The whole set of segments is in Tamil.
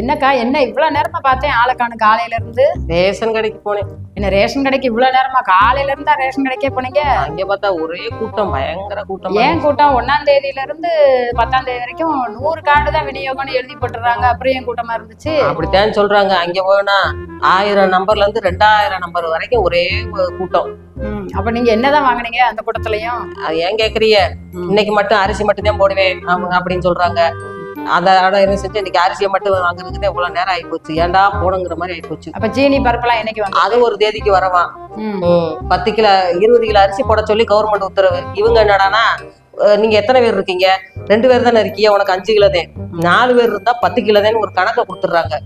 என்னக்கா என்ன இவ்வளவு நேரமா பார்த்தேன்? ஆளைக்கானு காலையில இருந்து. ரேஷன் கடைக்கு போனேன். என்ன ரேஷன் கடைக்கு இவ்வளவு நேரமா? காலையில இருந்தா ரேஷன் கடைக்கே போனீங்க? அங்க பார்த்தா ஒரே கூட்டம் பயங்கர கூட்டம் ஏன் கூட்டம்? ஒன்னாம் தேதியில இருந்து பத்தாம் தேதி வரைக்கும் நூறு கார்டு தான் விநியோகம்னு எழுதி போட்டுறாங்க அப்புறம் ஏன் கூட்டமா இருந்துச்சு. அப்படித்தான் சொல்றாங்க. அங்க போனா ஆயிரம் நம்பர்ல இருந்து ரெண்டாயிரம் நம்பர் வரைக்கும் ஒரே கூட்டம். அப்ப நீங்க என்னதான் வாங்குனீங்க அந்த கூட்டத்திலயும்? அது ஏன் கேக்குறீங்க? இன்னைக்கு மட்டும் அரிசி மட்டும் தான் போடுவேன் அவங்க அப்படின்னு சொல்றாங்க. அதோட என்ன செஞ்சு இன்னைக்கு அரிசியை மட்டும் வாங்குறதுக்கு இவ்வளவு நேரம் ஆயிப்போச்சு. ஏன்டா போனங்கிற மாதிரி ஆயிப்போச்சு. அப்ப சீனி பருப்பெல்லாம் என்னைக்கு அது ஒரு தேதிக்கு வரவான் பத்து கிலோ இருபது கிலோ அரிசி போட சொல்லி கவர்மெண்ட் உத்தரவு. இவங்க என்னடானா நீங்க எத்தனை பேர் இருக்கீங்க? ரெண்டு பேர் தானே இருக்கீங்க உனக்கு அஞ்சு கிலோ தான். நாலு பேர் இருந்தா பத்து கிலோ தான் ஒரு கணக்கை கொடுத்துட்றாங்க.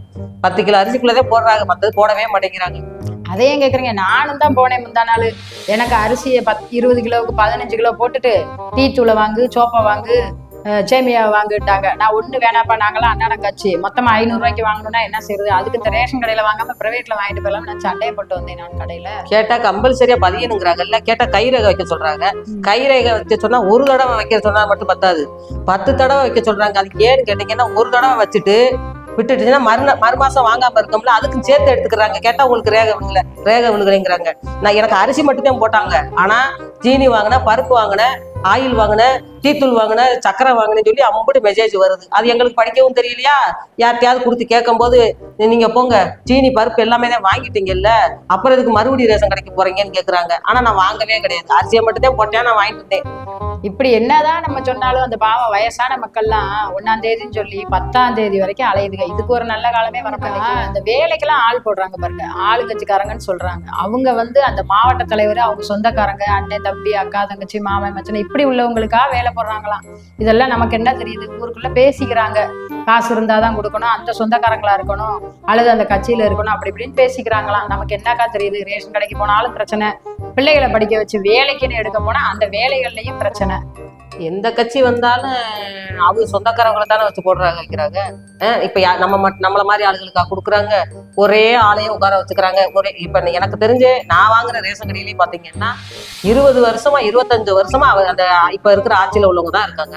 பத்து கிலோ அரிசிக்குள்ளதே போடுறாங்க மத்தது போடவே மாட்டேங்கிறாங்க. அதே ஏன் கேக்குறீங்க? நானும் தான் போனேன் முந்தா நாள். எனக்கு அரிசியை பத் இருபது கிலோவுக்கு பதினஞ்சு கிலோ போட்டுட்டு டீ தூளை வாங்கு சோப்பை வாங்கு சேமியா வாங்கிட்டாங்க. நான் ஒன்று வேணாப்பா நாங்களாம் அண்ணாடம் கட்சி. மொத்தமாக ஐநூறுரூவாய்க்கு வாங்கணும்னா என்ன செய்யுது அதுக்கு இந்த ரேஷன் கடையில் வாங்காமல் ப்ரைவேட்டில் வாங்கிட்டு போகலாம் நான் சண்டையை போட்டு வந்தேன் நான் கடையில். கேட்டால் கம்பல்சரியாக பதியணுங்கிறாங்கல்ல. கேட்டால் கைரேகை வைக்க சொல்கிறாங்க கைரேகை வைக்க சொன்னால் ஒரு தடவை வைக்க சொன்னால் மட்டும் பத்தாது. பத்து தடவை வைக்க சொல்கிறாங்க அதுக்கு ஏன்னு கேட்டிங்கன்னா ஒரு தடவை வச்சுட்டு விட்டுட்டுச்சுன்னா மறு மறு மாசம் வாங்காம இருக்கோம்ல அதுக்கும் சேர்த்து எடுத்துக்கிறாங்க. கேட்டா உங்களுக்கு ரேகை விழுகல ரேகை விழுகலைங்கிறாங்க நான் எனக்கு அரிசி மட்டும்தான் போட்டாங்க. ஆனா சீனி வாங்கினேன் பருப்பு வாங்கினேன். ஆயில் வாங்கினேன் டீத்தூள் வாங்கினேன் சக்கரை வாங்கினேன்னு சொல்லி அம்படி மெசேஜ் வருது. அது எங்களுக்கு படிக்கவும் தெரியலையா? யார்கிட்டயாவது கொடுத்து கேட்கும்போது நீங்க போங்க சீனி பருப்பு எல்லாமே தான் வாங்கிட்டீங்கல்ல அப்புறம் இதுக்கு மறுபடியும் ரேஷன் கடைக்கு போறீங்கன்னு கேக்குறாங்க. ஆனா நான் வாங்கவே கிடையாது. அரிசியை மட்டும் தான் போட்டேன் நான் வாங்கிட்டு இருந்தேன் இப்படி என்னதான் நம்ம சொன்னாலும் அந்த பாவம் வயசான மக்கள்லாம் ஒன்னாம் தேதின்னு சொல்லி பத்தாம் தேதி வரைக்கும் அலையுதுங்க. இதுக்கு ஒரு நல்ல காலமே வரப்பா அந்த வேலைக்கெல்லாம் ஆள் போடுறாங்க பாருங்க. ஆளுங்கட்சிக்காரங்கன்னு சொல்றாங்க. அவங்க வந்து அந்த மாவட்ட தலைவர் அவங்க சொந்தக்காரங்க அண்ணன் தம்பி அக்கா தங்கச்சி மாமன் மச்சனை இப்படி உள்ளவங்களுக்கா வேலை போடுறாங்களாம். இதெல்லாம் நமக்கு என்ன தெரியுது? ஊருக்குள்ள பேசிக்கிறாங்க. காசு இருந்தாதான் கொடுக்கணும் அந்த சொந்தக்காரங்களா இருக்கணும் அல்லது அந்த கட்சியில இருக்கணும் அப்படி இப்படின்னு பேசிக்கிறாங்களாம். நமக்கு என்னக்கா தெரியுது? ரேஷன் கடைக்கு போனாலும் பிரச்சனை. பிள்ளைகளை படிக்க வச்சு வேலைக்குன்னு எடுக்க போனால் அந்த வேலைகள்லையும் பிரச்சனை. எந்த கட்சி வந்தாலும் அவங்க சொந்தக்காரங்களை தானே வச்சு போடுறாங்க வைக்கிறாங்க. இப்போ யா- நம்ம மட்- நம்மள மாதிரி ஆளுகளுக்கா கொடுக்குறாங்க? ஒரே ஆளையும் உட்கார வச்சுக்கிறாங்க. ஒரே இப்ப எனக்கு தெரிஞ்சு நான் வாங்குற ரேஷன் கடையிலயும் பாத்தீங்கன்னா இருபது வருஷமா இருபத்தஞ்சு வருஷமா அவர் அந்த இப்ப இருக்கிற ஆட்சியில உள்ளவங்க தான் இருக்காங்க.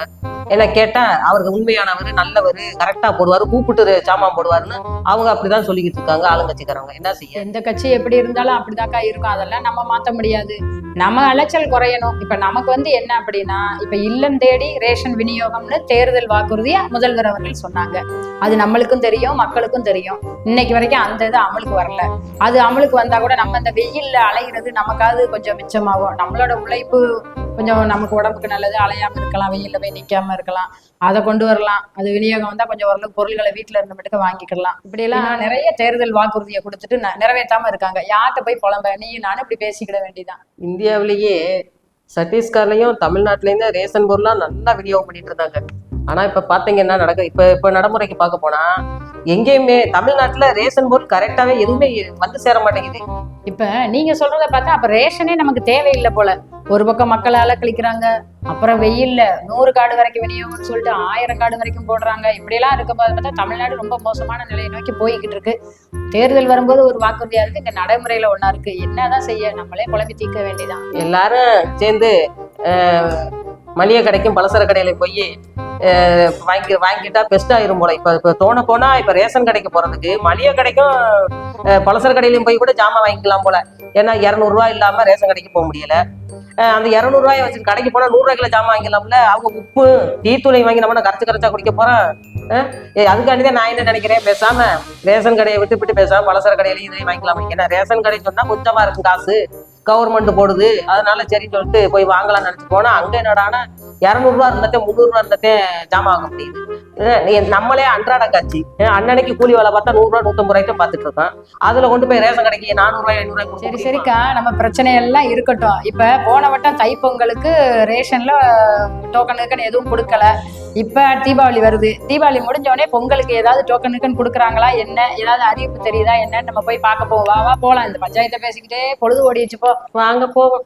என்ன கேட்டா அவருக்கு உண்மையானவர் நல்லவர் கரெக்டா போடுவாரு கூப்பிட்டு சாமான் போடுவாருன்னு அவங்க அப்படிதான் சொல்லிக்கிட்டு இருக்காங்க ஆளுங்கட்சிக்காரங்க என்ன செய்ய? எந்த கட்சி எப்படி இருந்தாலும் அப்படிதாக்கா இருக்கும். அதெல்லாம் நம்ம மாத்த முடியாது. நம்ம அலைச்சல் குறையணும். இப்ப நமக்கு வந்து என்ன அப்படின்னா இப்ப இல்லம் தேடி ரேஷன் விநியோகம்னு தேர்தல் வாக்குறுதியா முதல்வர் அவர்கள் சொன்னாங்க. அது நம்மளுக்கும் தெரியும் மக்களுக்கும் தெரியும். இன்னைக்கு வரைக்கும் அந்த இது அமலுக்கு வரல. அது அமலுக்கு வந்தா கூட நம்ம இந்த வெயில்ல அலைகிறது நமக்காவது கொஞ்சம் மிச்சமாகும். நம்மளோட உழைப்பு கொஞ்சம் நமக்கு உடம்புக்கு நல்லது. அலையாம இருக்கலாம் வெயில்ல போய் நிக்காம இருக்கலாம். அதை கொண்டு வரலாம். அது விநியோகம் வந்தா கொஞ்சம் ஓரளவுக்கு பொருள்களை வீட்டுல இருந்து மட்டும் வாங்கிக்கலாம் இப்படி எல்லாம் நிறைய தேர்தல் வாக்குறுதியை கொடுத்துட்டு ந- நிறைவேற்றாம இருக்காங்க. யார்கிட்ட போய் புலம்ப? நீ நானும் இப்படி பேசிக்கிட வேண்டியதான் இந்தியாவிலேயே சத்தீஸ்கர்லயும் தமிழ்நாட்டிலையும் ரேஷன் பொருள்லாம் நல்லா விநியோகம் பண்ணிட்டு இருந்தாங்க. ஆனா இப்ப பாத்தீங்கன்னா நடக்க? இப்ப இப்ப நடைமுறைக்கு பார்க்க போனா எங்கேயுமே தமிழ்நாட்டுல ரேஷன் பொருள் கரெக்டாவே எதுவுமே வந்து சேர மாட்டேங்குது. இப்ப நீங்க சொல்றத பார்த்தா அப்ப ரேஷனே நமக்கு தேவையில்லை போல. ஒரு பக்கம் மக்கள் அலக்கழிக்கிறாங்க அப்புறம் வெயில்ல நூறு கார்டு வரைக்கும் விநியோகம்னு சொல்லிட்டு ஆயிரம் கார்டு வரைக்கும் போடுறாங்க. இப்படி எல்லாம் இருக்கும்போது பார்த்தா தமிழ்நாடு ரொம்ப மோசமான நிலையை நோக்கி போய்கிட்டு இருக்கு. தேர்தல் வரும்போது ஒரு வாக்குறுதியா இருக்கு இந்த நடைமுறையில ஒண்ணா இருக்கு. என்னதான் செய்ய நம்மளே குழம்பி தீர்க்க வேண்டியதான் எல்லாரும் சேர்ந்து மளிகை கடைக்கும் பலசர கடையில போய் வாங்கி வாங்கிட்டா பெஸ்ட் ஆயிரும் போல. இப்ப இப்ப தோண போனா இப்ப ரேஷன் கடைக்கு போறதுக்கு மளிகை கடைக்கும் பலசர கடையிலயும் போய் கூட ஜாமான் வாங்கிக்கலாம் போல. ஏன்னா இரநூறுவா இல்லாம ரேஷன் கடைக்கு போக முடியல. அந்த இரநூறுவாயை வச்சு கடைக்கு போனா நூறு கிலோ ஜாமான் வாங்கிக்கலாம்ல அவங்க உப்பு டீ தூளை வாங்கி நம்ம கரைச்சு கரைச்சா குடிக்க போறோம் ஏ, அதுக்காண்டி தான் நான் என்ன நினைக்கிறேன்? பேசாம ரேஷன் கடையை விட்டு விட்டு பேசாம பலசர கடையிலையும் இதையும் வாங்கிக்கலாம். ஏன்னா ரேஷன் கடை சொன்னா கொஞ்சமா இருக்கும் காசு. கவர்மெண்ட் போடுது. அதனால சரின்னு சொல்லிட்டு போய் வாங்கலாம்னு நினைச்சு போனா அங்க என்னடானா இரநூறுவா இருந்ததே முந்நூறுவா இருந்ததே ஜாமான் வாங்க முடியுது. நம்மளே அன்றாட காட்சி. அன்னன்னைக்கு கூலி வேலை பார்த்தா நூறுரூவா நூத்தம்பது ரூபாய்க்கு பார்த்துட்டு இருக்கோம் அதுல கொண்டு போய் ரேஷன் கடைக்கு நானூறுரூவா ஐநூறுரூவா சரி சரிக்கா நம்ம பிரச்சனை எல்லாம் இருக்கட்டும். இப்ப போன வட்டம் தைப்பொங்கலுக்கு ரேஷன்ல டோக்கனுக்குன்னு எதுவும் கொடுக்கல. இப்ப தீபாவளி வருது. தீபாவளி முடிஞ்ச உடனே பொங்கலுக்கு ஏதாவது டோக்கனுக்குன்னு கொடுக்குறாங்களா? என்ன? ஏதாவது அறிவிப்பு தெரியுதா? என்னன்னு நம்ம போய் பார்க்க போவோம். வா வா போலாம். இந்த பஞ்சாயத்தை பேசிக்கிட்டே பொழுது ஓடிச்சு போ. வாங்க போவோம்.